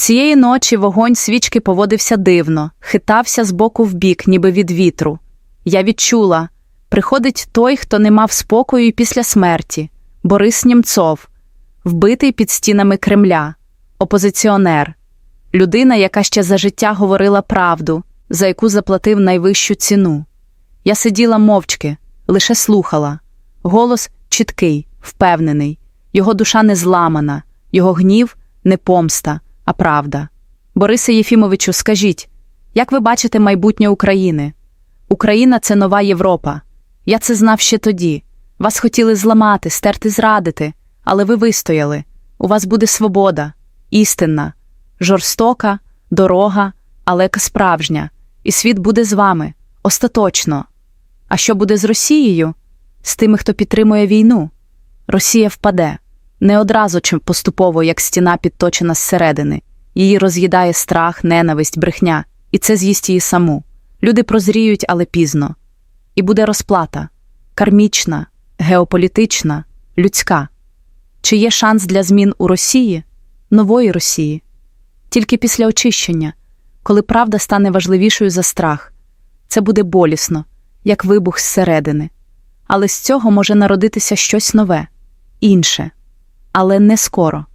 Цієї ночі вогонь свічки поводився дивно, хитався з боку в бік, ніби від вітру. Я відчула приходить той, хто не мав спокою після смерті Борис Німцов, вбитий під стінами Кремля, опозиціонер, людина, яка ще за життя говорила правду, за яку заплатив найвищу ціну. Я сиділа мовчки, лише слухала. Голос чіткий, впевнений, його душа не зламана, його гнів не помста, а правда. Борисе Єфімовичу, скажіть, як ви бачите майбутнє України? Україна це нова Європа. Я це знав ще тоді. Вас хотіли зламати, стерти, зрадити, але ви вистояли. У вас буде свобода, істинна, жорстока, дорога, але справжня, і світ буде з вами остаточно. А що буде з Росією? З тими, хто підтримує війну? Росія впаде не одразу чи поступово, як стіна підточена зсередини. Її роз'їдає страх, ненависть, брехня, і це з'їсть її саму. Люди прозріють, але пізно. І буде розплата кармічна, геополітична, людська. Чи є шанс для змін у Росії, нової Росії? Тільки після очищення, коли правда стане важливішою за страх. Це буде болісно, як вибух зсередини. Але з цього може народитися щось нове, інше, але не скоро.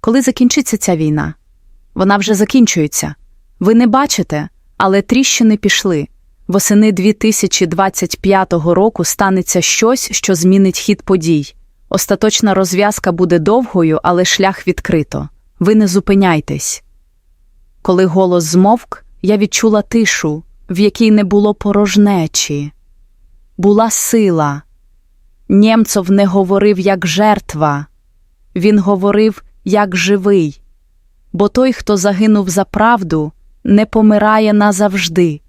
Коли закінчиться ця війна? Вона вже закінчується. Ви не бачите, але тріщини пішли. Восени 2025 року станеться щось, що змінить хід подій. Остаточна розв'язка буде довгою, але шлях відкрито. Ви не зупиняйтесь. Коли голос змовк, я відчула тишу, в якій не було порожнечі. Була сила. Нємцов не говорив як жертва, він говорив як живий. Бо той, хто загинув за правду, не помирає назавжди.